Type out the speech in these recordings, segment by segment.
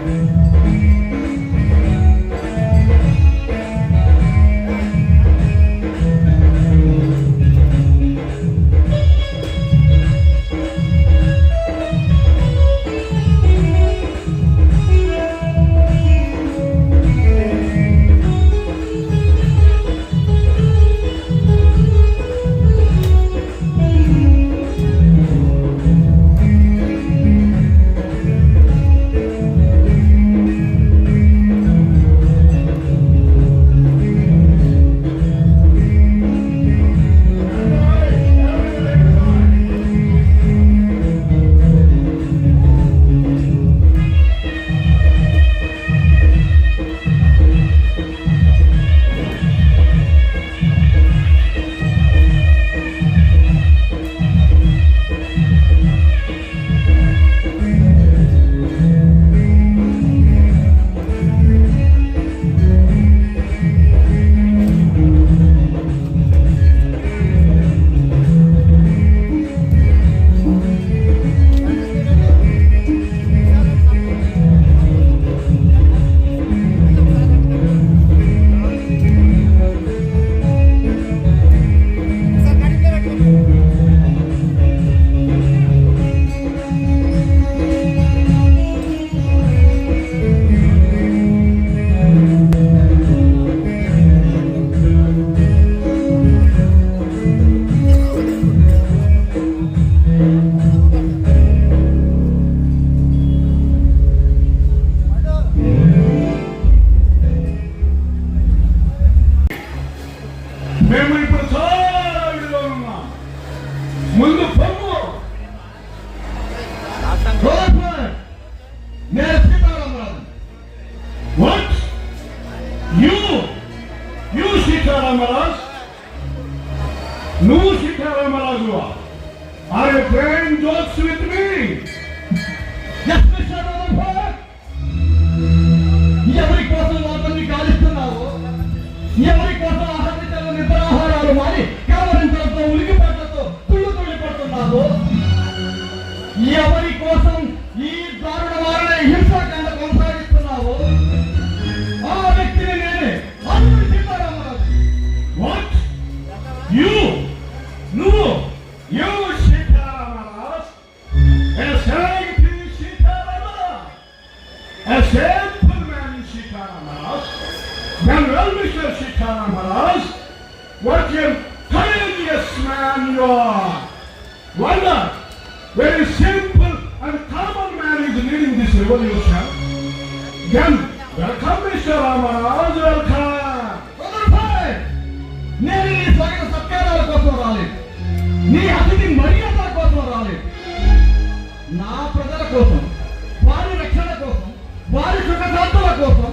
Amen. very simple and common man is leading this revolution. Then, welcome Mr. Ramaraj, welcome. నేను ఈ సగల సత్కారాల కోసం రాలేదు నీ అతిథి మర్యాద కోసం రాలేదు నా ప్రజల కోసం వారి రక్షణ కోసం వారి సుఖశాంతుల కోసం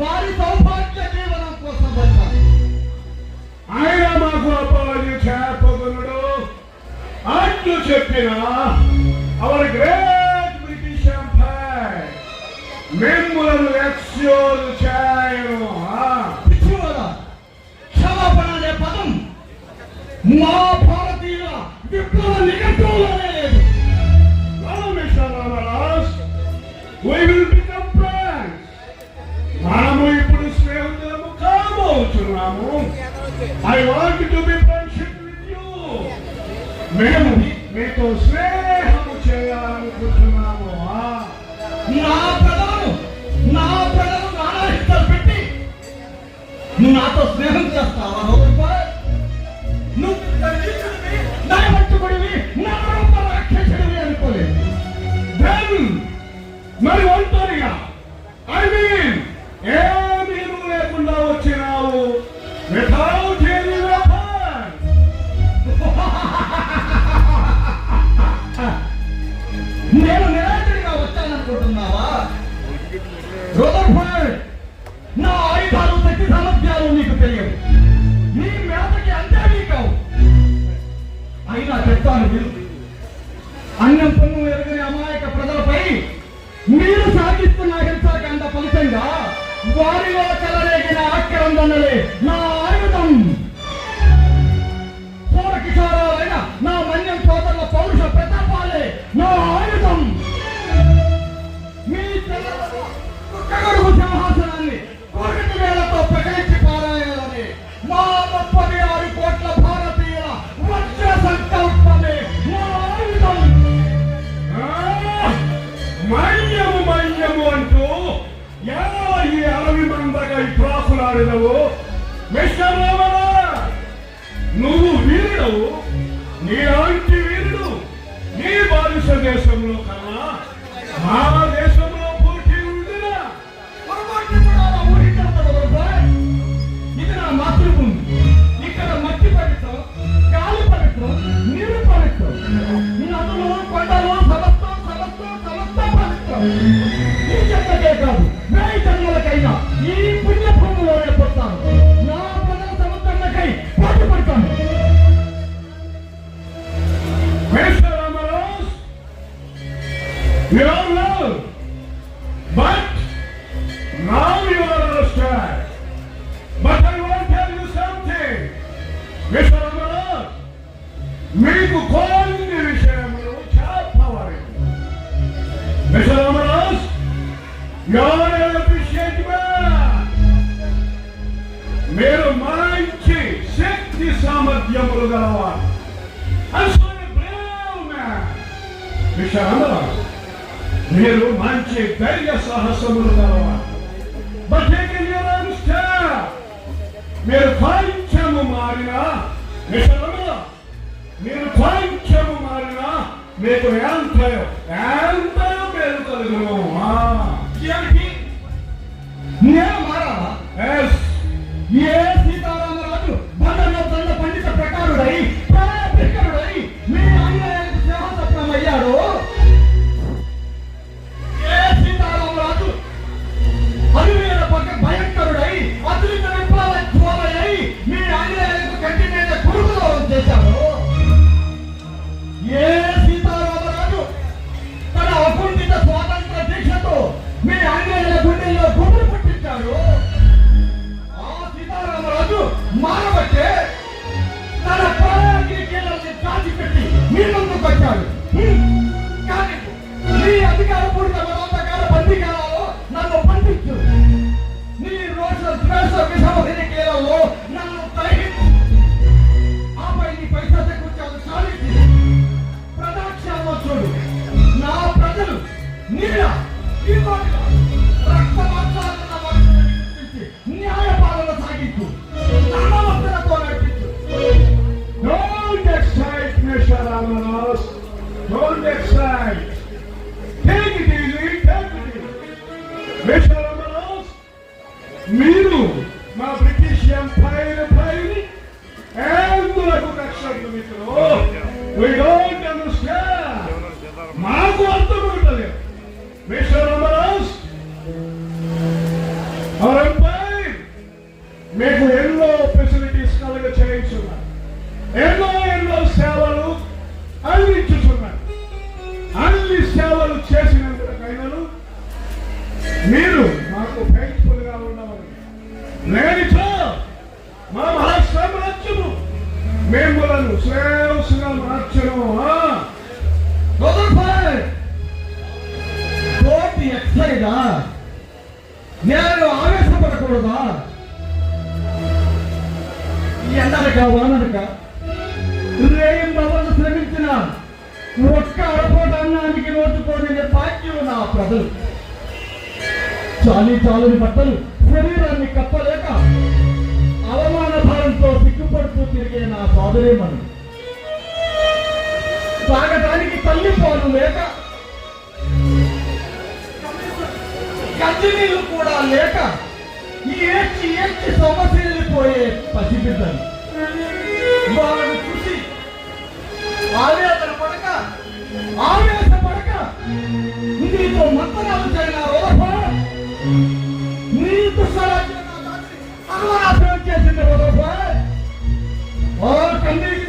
వారి సౌభాగ్య జీవనం కోసం వచ్చాను ఆయన మాకు అపవాది చేపగలుడు అట్లు చెప్పినా our great British Empire, memorable action child. Pitchula, Chalapana de Padam, Ma Paratila, Vipula Nikatula. నీలో You know? మిత్రులుగా మీరు పైఖ్యము మారిన మీకు ఎంతయో ఎంతయో పేరు కలుగును నేను మారాలా ఎస్ ఎస్ తన పోరాటానికి కీళ్ళని మీ ముందుకు వచ్చాడు కానీ మీ అధికార పూర్త ఎండనక వాననక రేయింబవను శ్రమించిన ఒక్క అరపోట అన్నానికి నోచుకోలేని బాక్యం నా ప్రజలు. చాలి చాలుని బట్టలు శరీరాన్ని కప్పలేక అవమాన భారంతో సిగ్గుపడుతూ తిరిగే నా సోదరి మనం. తాగటానికి తల్లి పాలు లేక కంటి నీళ్ళు కూడా లేక ఈ ఏడ్చి ఏడ్చి సమస్య పోయే పసి బిడ్డలు వాళ్ళని చూసి ఆవేదన పడక ఆవేశ పడక నీతో మంత్రాలు జరిగిన ఓహో నీ దుస్సరాజ్యం సర్వనాశనం చేసింది ఓహో ఓ కన్నీ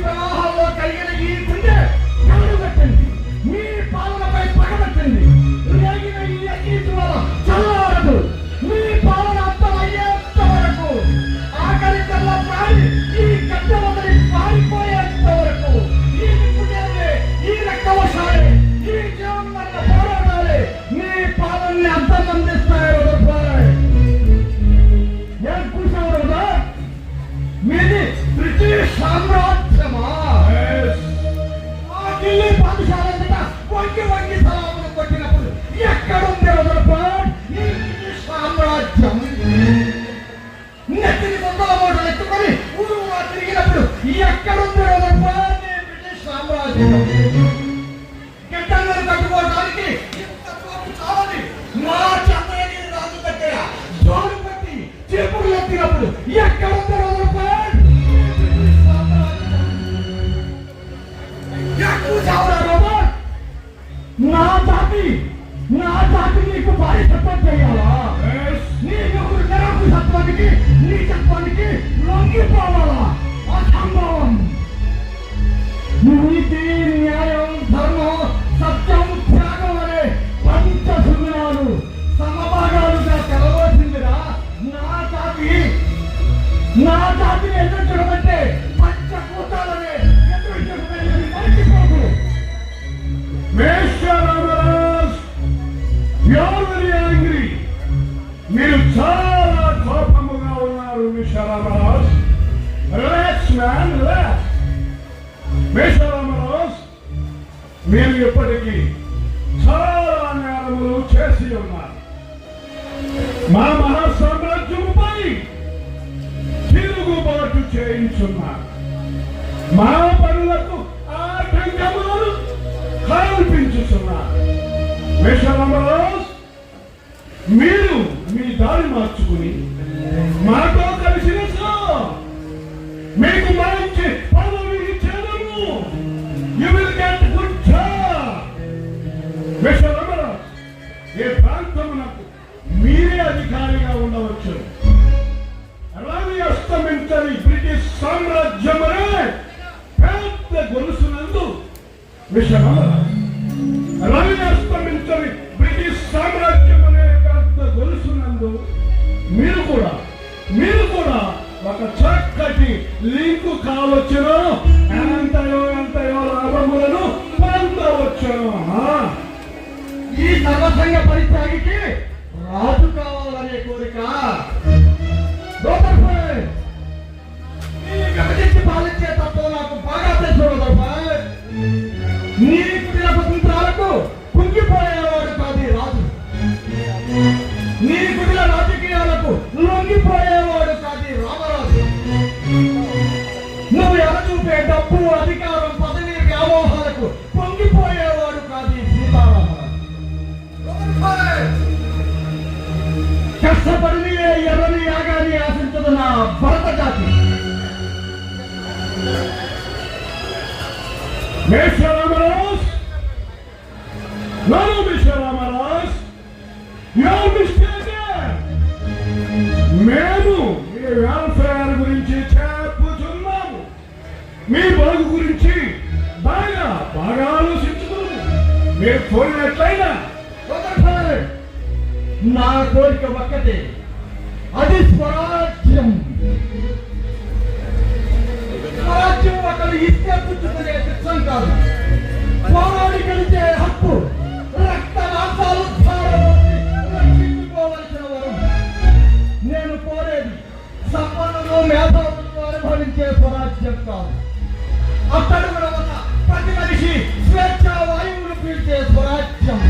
మీ దారి మార్చుకుని మాతో కలిసి మీకు మంచి పదవి ఇచ్చాము you will get good job Vishwaramana ఏ ప్రాంతమునకు మీరే అధికారిగా ఉండవచ్చు. రావి అస్తమించని బ్రిటిష్ సామ్రాజ్యమనే పెద్ద గొలుసునందు విశ్వరమణ కావచ్చును ఎంతయో ఎంతయో లాభములను పొందవచ్చును. ఈ సర్వసంగ పరిత్యాగికి రాజు కావాలి. మేష రామరాజ్ నాలో మేష రామరాజ్ యువర్ మీ వెల్ఫేర్ గురించి చెప్పుచున్నాము. మీ బాగు గురించి బాగా బాగా ఆలోచించుతున్నాము మీరు కోరినట్లయినా నా కోరిక ఒక్కటే. అది స్వరాజ్యం. స్వరాజ్యం ఒకరు ఇస్తే అర్థం కాదు. పోరాడి గెలిచే హక్కు రక్త మాసాలు రక్షించుకోవలసిన వరం. నేను కోరేది సంపన్నను మేధావులను అనుభవించే స్వరాజ్యం కాదు. అక్కడ ఉన్న ప్రతి మనిషి స్వేచ్ఛ వాయువులు పీల్చే స్వరాజ్యం.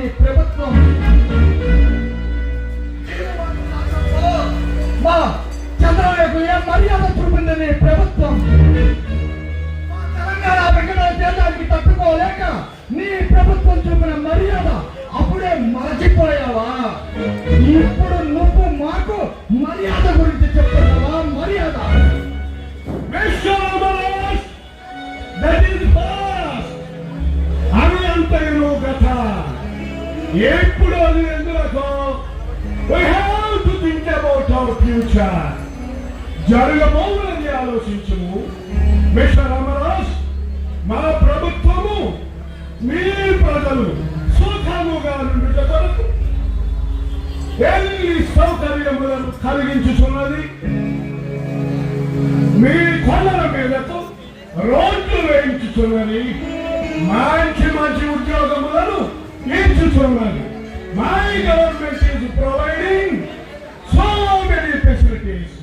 ఈ ప్రభుత్వం. మా చంద్రబాబు ఏ మర్యాద చూపిందని ప్రభుత్వం. తెలంగాణ వెంకట దేశానికి తట్టుకోలేక నీ ప్రభుత్వం చూపిన మర్యాద అప్పుడే మరచిపోయావా? ఇప్పుడు నువ్వు మాకు మర్యాద గురించి చెప్తున్నావా? మర్యాద. దట్ ఈస్ ఎప్పుడు అది ఎందుకు? We have to think about our future. జరగబోవునది ఆలోచించము. మిస్టర్ అమరాజ్ మా ప్రభుత్వము మీ ప్రజలు సుఖముగా నుండుట కొరకు ఎన్ని సౌకర్యములను కలిగించుచున్నది? మీ కొండల మీదకు రోడ్లు వేయించుచున్నది. మంచి మంచి ఉద్యోగములను ఇచ్చుతున్నది my government is providing so many facilities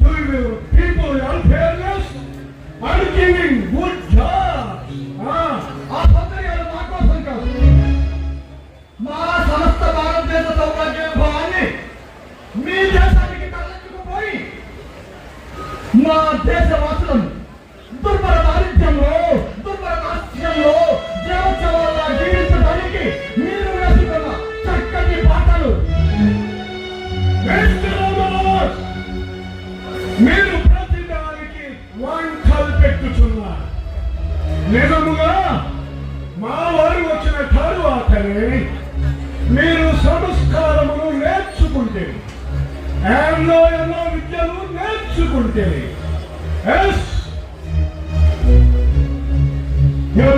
to your people welfareness and giving good jobs ఆ సౌకర్యాలు మా కోసం కాదు. మా సమస్త భారతదేశ సౌభాగ్య భావాన్ని మీ దేశానికి తరలించుకుపోయి మా దేశ నిజముగా మా వారు వచ్చిన తరువాతనే మీరు సంస్కారమును నేర్చుకుంటే ఎన్నో ఎన్నో విద్యలు నేర్చుకుంటే ఎస్. You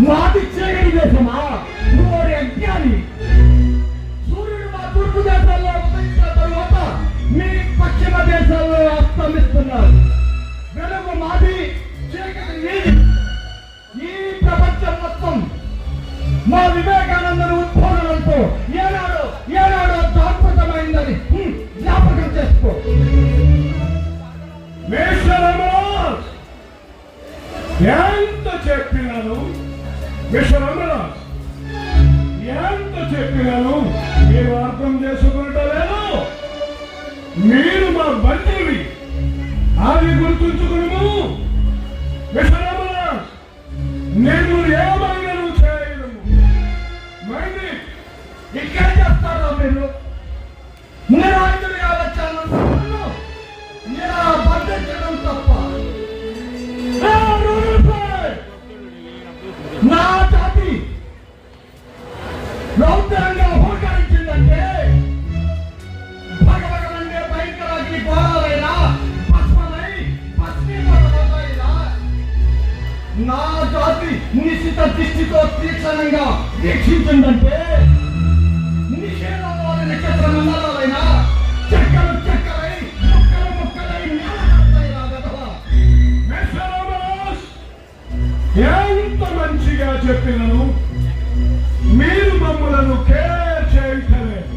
మాది చీకటి దేశమా? నేను నిశ్చిత దృష్టితో తీక్షణంగా వీక్షించిందంటే నిషేధంలోని నక్షత్ర మండలాలైనా చెక్కలు చెక్కలై ముక్కలు ముక్కలై ఎంత మంచిగా చెప్పినను? మీరు మమ్మలను కేర్ చేయలేదు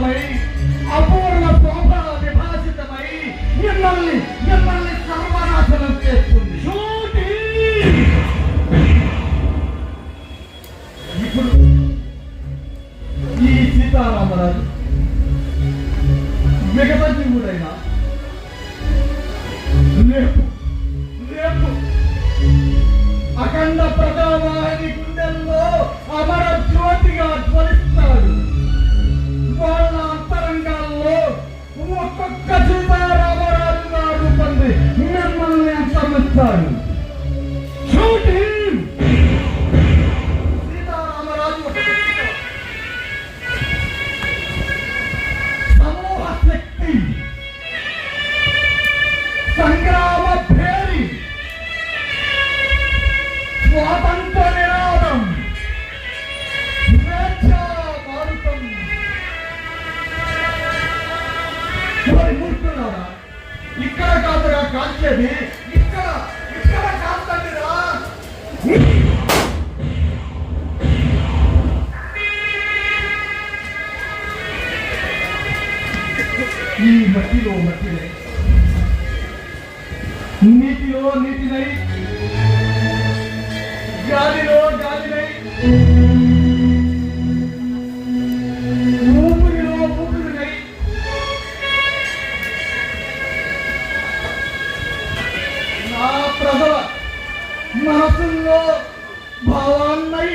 lady. Pakistan. మట్టిలో మట్టినై నీటిలో నీటినై గాలిలో గాలినై ఊపిరిలో ఊపిరినై నా ప్రభ మనసుల్లో భావాన్నై